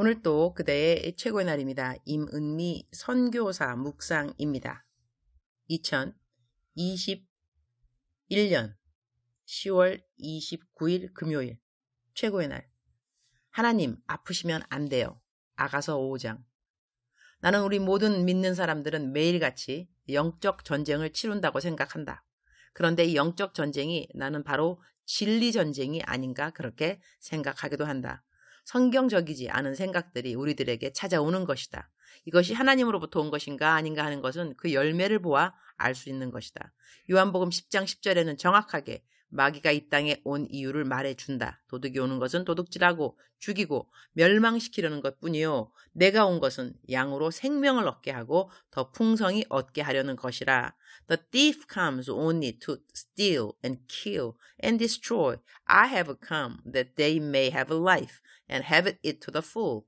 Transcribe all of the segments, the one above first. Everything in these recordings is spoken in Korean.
오늘 또 그대의 최고의 날입니다. 임은미 선교사 묵상입니다. 2021년 10월 29일 금요일 최고의 날 하나님 아프시면 안 돼요. 아가서 5장 나는 우리 모든 믿는 사람들은 매일같이 영적 전쟁을 치룬다고 생각한다. 그런데 이 영적 전쟁이 나는 바로 진리 전쟁이 아닌가 그렇게 생각하기도 한다. 성경적이지 않은 생각들이 우리들에게 찾아오는 것이다. 이것이 하나님으로부터 온 것인가 아닌가 하는 것은 그 열매를 보아 알 수 있는 것이다. 요한복음 10장 10절에는 정확하게 마귀가 이 땅에 온 이유를 말해준다. 도둑이 오는 것은 도둑질하고 죽이고 멸망시키려는 것 뿐이요. 내가 온 것은 양으로 생명을 얻게 하고 더 풍성히 얻게 하려는 것이라. The thief comes only to steal and kill and destroy. I have come that they may have life and have it to the full.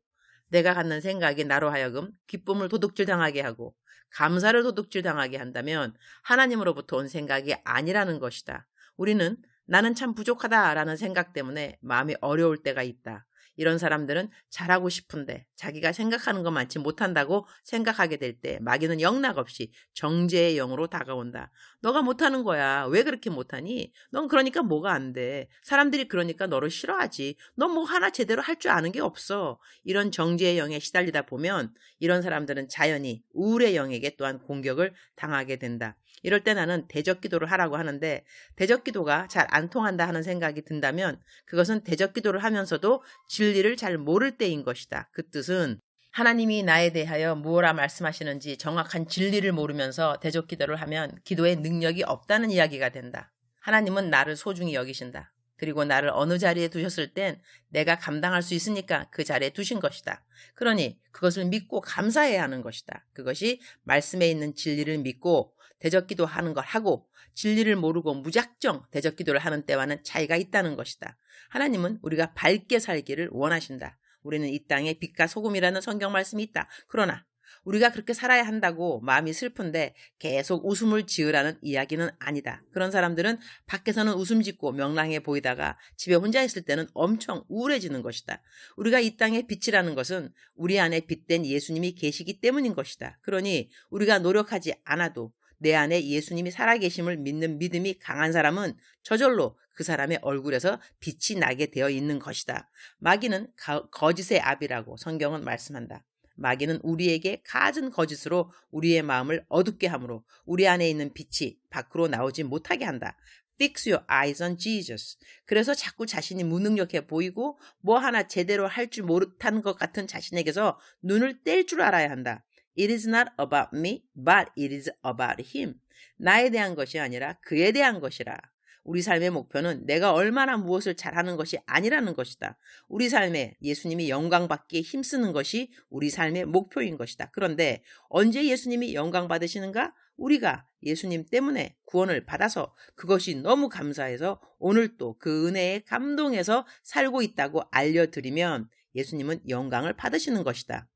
내가 갖는 생각이 나로 하여금 기쁨을 도둑질 당하게 하고 감사를 도둑질 당하게 한다면 하나님으로부터 온 생각이 아니라는 것이다. 우리는 나는 참 부족하다라는 생각 때문에 마음이 어려울 때가 있다. 이런 사람들은 잘하고 싶은데 자기가 생각하는 것만치 못한다고 생각하게 될 때 마귀는 영락 없이 정죄의 영으로 다가온다. 너가 못하는 거야. 왜 그렇게 못하니? 넌 그러니까 뭐가 안 돼. 사람들이 그러니까 너를 싫어하지. 넌 뭐 하나 제대로 할 줄 아는 게 없어. 이런 정죄의 영에 시달리다 보면 이런 사람들은 자연히 우울의 영에게 또한 공격을 당하게 된다. 이럴 때 나는 대적 기도를 하라고 하는데 대적 기도가 잘 안 통한다 하는 생각이 든다면 그것은 대적 기도를 하면서도 진리를 잘 모를 때인 것이다. 그 뜻은 하나님이 나에 대하여 무엇라 말씀하시는지 정확한 진리를 모르면서 대적 기도를 하면 기도의 능력이 없다는 이야기가 된다. 하나님은 나를 소중히 여기신다. 그리고 나를 어느 자리에 두셨을 땐 내가 감당할 수 있으니까 그 자리에 두신 것이다. 그러니 그것을 믿고 감사해야 하는 것이다. 그것이 말씀에 있는 진리를 믿고 대적기도 하는 걸 하고 진리를 모르고 무작정 대적기도를 하는 때와는 차이가 있다는 것이다. 하나님은 우리가 밝게 살기를 원하신다. 우리는 이 땅에 빛과 소금이라는 성경 말씀이 있다. 그러나 우리가 그렇게 살아야 한다고 마음이 슬픈데 계속 웃음을 지으라는 이야기는 아니다. 그런 사람들은 밖에서는 웃음 짓고 명랑해 보이다가 집에 혼자 있을 때는 엄청 우울해지는 것이다. 우리가 이 땅의 빛이라는 것은 우리 안에 빛된 예수님이 계시기 때문인 것이다. 그러니 우리가 노력하지 않아도 내 안에 예수님이 살아계심을 믿는 믿음이 강한 사람은 저절로 그 사람의 얼굴에서 빛이 나게 되어 있는 것이다. 마귀는 거짓의 압이라고 성경은 말씀한다. 마귀는 우리에게 갖은 거짓으로 우리의 마음을 어둡게 하므로 우리 안에 있는 빛이 밖으로 나오지 못하게 한다. Fix your eyes on Jesus. 그래서 자꾸 자신이 무능력해 보이고 뭐 하나 제대로 할 줄 못하는 것 같은 자신에게서 눈을 뗄 줄 알아야 한다. It is not about me, but it is about him. 나에 대한 것이 아니라 그에 대한 것이라. 우리 삶의 목표는 내가 얼마나 무엇을 잘하는 것이 아니라는 것이다. 우리 삶에 예수님이 영광 받기에 힘쓰는 것이 우리 삶의 목표인 것이다. 그런데 언제 예수님이 영광 받으시는가? 우리가 예수님 때문에 구원을 받아서 그것이 너무 감사해서 오늘 또 그 은혜에 감동해서 살고 있다고 알려드리면 예수님은 영광을 받으시는 것이다.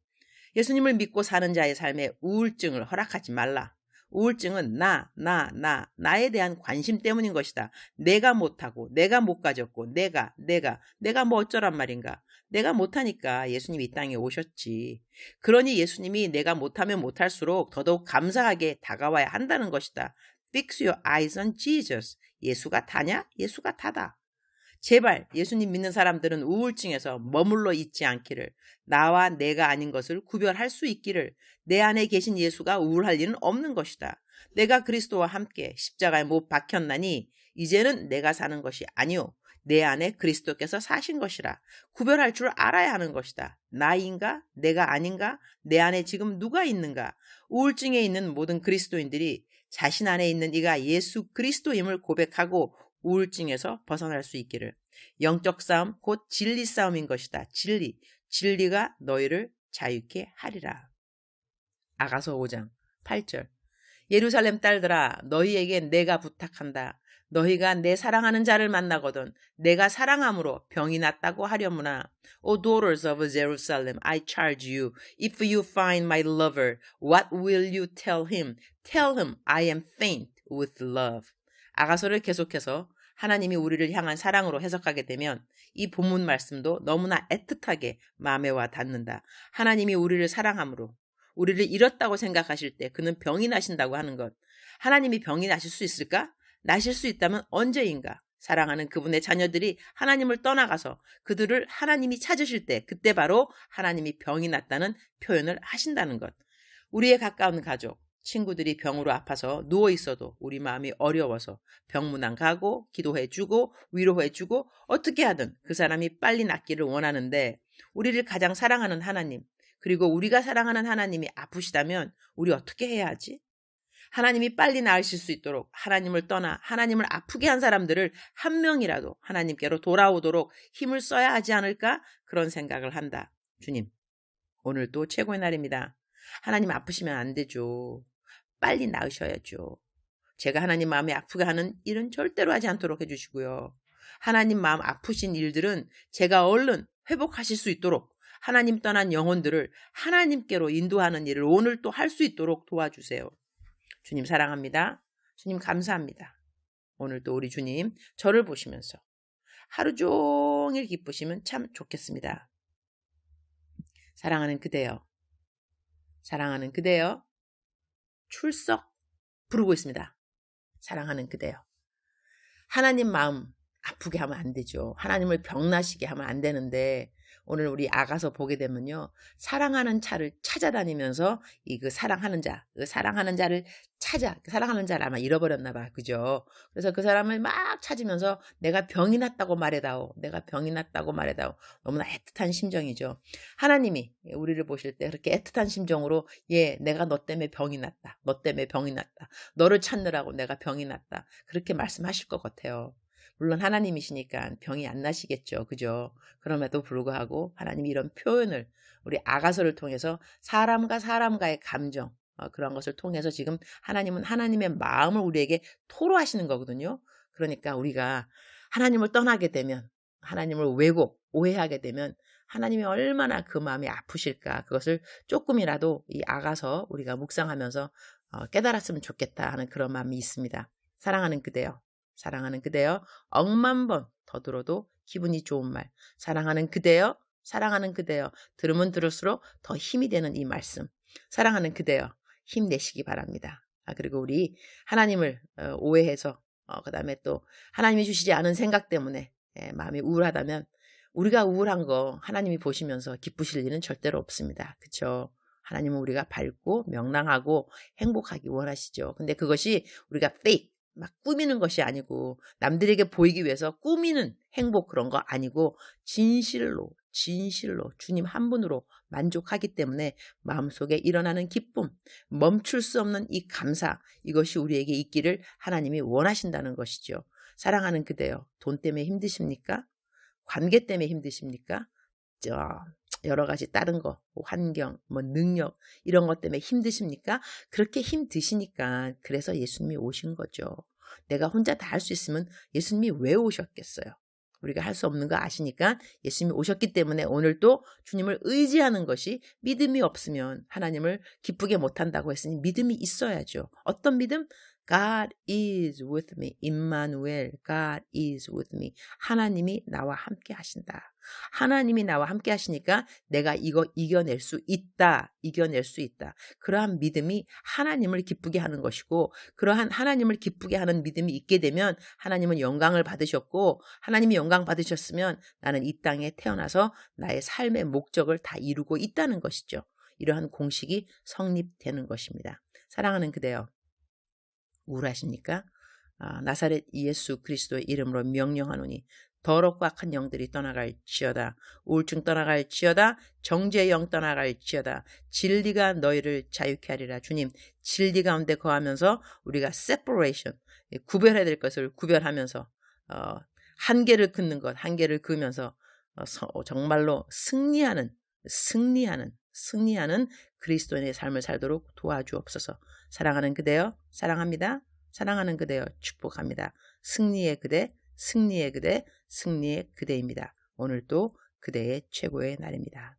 예수님을 믿고 사는 자의 삶에 우울증을 허락하지 말라. 우울증은 나, 나, 나, 나에 대한 관심 때문인 것이다. 내가 못하고, 내가 못 가졌고, 내가, 내가, 내가 뭐 어쩌란 말인가. 내가 못하니까 예수님이 이 땅에 오셨지. 그러니 예수님이 내가 못하면 못할수록 더더욱 감사하게 다가와야 한다는 것이다. Fix your eyes on Jesus. 예수가 다냐? 예수가 다다. 제발 예수님 믿는 사람들은 우울증에서 머물러 있지 않기를 나와 내가 아닌 것을 구별할 수 있기를 내 안에 계신 예수가 우울할 일은 없는 것이다. 내가 그리스도와 함께 십자가에 못 박혔나니 이제는 내가 사는 것이 아니오. 내 안에 그리스도께서 사신 것이라 구별할 줄 알아야 하는 것이다. 나인가? 내가 아닌가? 내 안에 지금 누가 있는가? 우울증에 있는 모든 그리스도인들이 자신 안에 있는 이가 예수 그리스도임을 고백하고 우울증에서 벗어날 수 있기를. 영적 싸움 곧 진리 싸움인 것이다. 진리. 진리가 너희를 자유케 하리라. 아가서 5장 8절. 예루살렘 딸들아 너희에게 내가 부탁한다. 너희가 내 사랑하는 자를 만나거든 내가 사랑함으로 병이 낫다고 하려무나. O daughters of Jerusalem, I charge you, if you find my lover, what will you tell him? Tell him I am faint with love. 아가서를 계속해서 하나님이 우리를 향한 사랑으로 해석하게 되면 이 본문 말씀도 너무나 애틋하게 마음에 와 닿는다. 하나님이 우리를 사랑함으로 우리를 잃었다고 생각하실 때 그는 병이 나신다고 하는 것. 하나님이 병이 나실 수 있을까? 나실 수 있다면 언제인가? 사랑하는 그분의 자녀들이 하나님을 떠나가서 그들을 하나님이 찾으실 때 그때 바로 하나님이 병이 났다는 표현을 하신다는 것. 우리의 가까운 가족, 친구들이 병으로 아파서 누워 있어도 우리 마음이 어려워서 병문안 가고 기도해 주고 위로해 주고 어떻게 하든 그 사람이 빨리 낫기를 원하는데 우리를 가장 사랑하는 하나님 그리고 우리가 사랑하는 하나님이 아프시다면 우리 어떻게 해야 하지? 하나님이 빨리 나으실 수 있도록 하나님을 떠나 하나님을 아프게 한 사람들을 한 명이라도 하나님께로 돌아오도록 힘을 써야 하지 않을까? 그런 생각을 한다. 주님, 오늘 또 최고의 날입니다. 하나님 아프시면 안 되죠. 빨리 나으셔야죠. 제가 하나님 마음이 아프게 하는 일은 절대로 하지 않도록 해주시고요. 하나님 마음 아프신 일들은 제가 얼른 회복하실 수 있도록 하나님 떠난 영혼들을 하나님께로 인도하는 일을 오늘 또 할 수 있도록 도와주세요. 주님 사랑합니다. 주님 감사합니다. 오늘도 우리 주님 저를 보시면서 하루 종일 기쁘시면 참 좋겠습니다. 사랑하는 그대여. 사랑하는 그대여. 출석 부르고 있습니다. 사랑하는 그대여. 하나님 마음 아프게 하면 안 되죠. 하나님을 병나시게 하면 안 되는데 오늘 우리 아가서 보게 되면요. 사랑하는 차를 찾아다니면서 이 그 사랑하는 자, 그 사랑하는 자를 찾아, 그 사랑하는 자를 아마 잃어버렸나 봐. 그죠? 그래서 그 사람을 막 찾으면서 내가 병이 났다고 말해다오. 내가 병이 났다고 말해다오. 너무나 애틋한 심정이죠. 하나님이 우리를 보실 때 그렇게 애틋한 심정으로 예, 내가 너 때문에 병이 났다. 너 때문에 병이 났다. 너를 찾느라고 내가 병이 났다. 그렇게 말씀하실 것 같아요. 물론 하나님이시니까 병이 안 나시겠죠. 그죠? 그럼에도 불구하고 하나님이 이런 표현을 우리 아가서를 통해서 사람과 사람과의 감정, 어, 그런 것을 통해서 지금 하나님은 하나님의 마음을 우리에게 토로하시는 거거든요. 그러니까 우리가 하나님을 떠나게 되면, 하나님을 왜곡, 오해하게 되면 하나님이 얼마나 그 마음이 아프실까 그것을 조금이라도 이 아가서 우리가 묵상하면서 어, 깨달았으면 좋겠다 하는 그런 마음이 있습니다. 사랑하는 그대요. 사랑하는 그대여 억만 번 더 들어도 기분이 좋은 말. 사랑하는 그대여 사랑하는 그대여 들으면 들을수록 더 힘이 되는 이 말씀. 사랑하는 그대여 힘내시기 바랍니다. 아, 그리고 우리 하나님을 어, 오해해서 어, 그 다음에 또 하나님이 주시지 않은 생각 때문에 예, 마음이 우울하다면 우리가 우울한 거 하나님이 보시면서 기쁘실 일은 절대로 없습니다. 그쵸? 하나님은 우리가 밝고 명랑하고 행복하기 원하시죠. 근데 그것이 우리가 fake, 막 꾸미는 것이 아니고 남들에게 보이기 위해서 꾸미는 행복 그런 거 아니고 진실로 진실로 주님 한 분으로 만족하기 때문에 마음속에 일어나는 기쁨, 멈출 수 없는 이 감사, 이것이 우리에게 있기를 하나님이 원하신다는 것이죠. 사랑하는 그대여, 돈 때문에 힘드십니까? 관계 때문에 힘드십니까? 여러 가지 다른 거, 뭐 환경, 뭐 능력 이런 것 때문에 힘드십니까? 그렇게 힘드시니까 그래서 예수님이 오신 거죠. 내가 혼자 다 할 수 있으면 예수님이 왜 오셨겠어요? 우리가 할 수 없는 거 아시니까 예수님이 오셨기 때문에 오늘 또 주님을 의지하는 것이 믿음이 없으면 하나님을 기쁘게 못한다고 했으니 믿음이 있어야죠. 어떤 믿음? God is with me. 임마누엘, God is with me. 하나님이 나와 함께 하신다. 하나님이 나와 함께 하시니까 내가 이거 이겨낼 수 있다. 이겨낼 수 있다. 그러한 믿음이 하나님을 기쁘게 하는 것이고 그러한 하나님을 기쁘게 하는 믿음이 있게 되면 하나님은 영광을 받으셨고 하나님이 영광 받으셨으면 나는 이 땅에 태어나서 나의 삶의 목적을 다 이루고 있다는 것이죠. 이러한 공식이 성립되는 것입니다. 사랑하는 그대여. 우울하십니까? 아, 나사렛 예수 그리스도의 이름으로 명령하노니 더럽고 악한 영들이 떠나갈지어다. 우울증 떠나갈지어다. 정죄의 영 떠나갈지어다. 진리가 너희를 자유케 하리라. 주님, 진리 가운데 거하면서 우리가 separation, 구별해야 될 것을 구별하면서 어, 한계를 긋는 것, 한계를 그으면서 어, 서, 정말로 승리하는, 승리하는, 승리하는 그리스도인의 삶을 살도록 도와주옵소서. 사랑하는 그대여, 사랑합니다. 사랑하는 그대여, 축복합니다. 승리의 그대, 승리의 그대, 승리의 그대입니다. 오늘도 그대의 최고의 날입니다.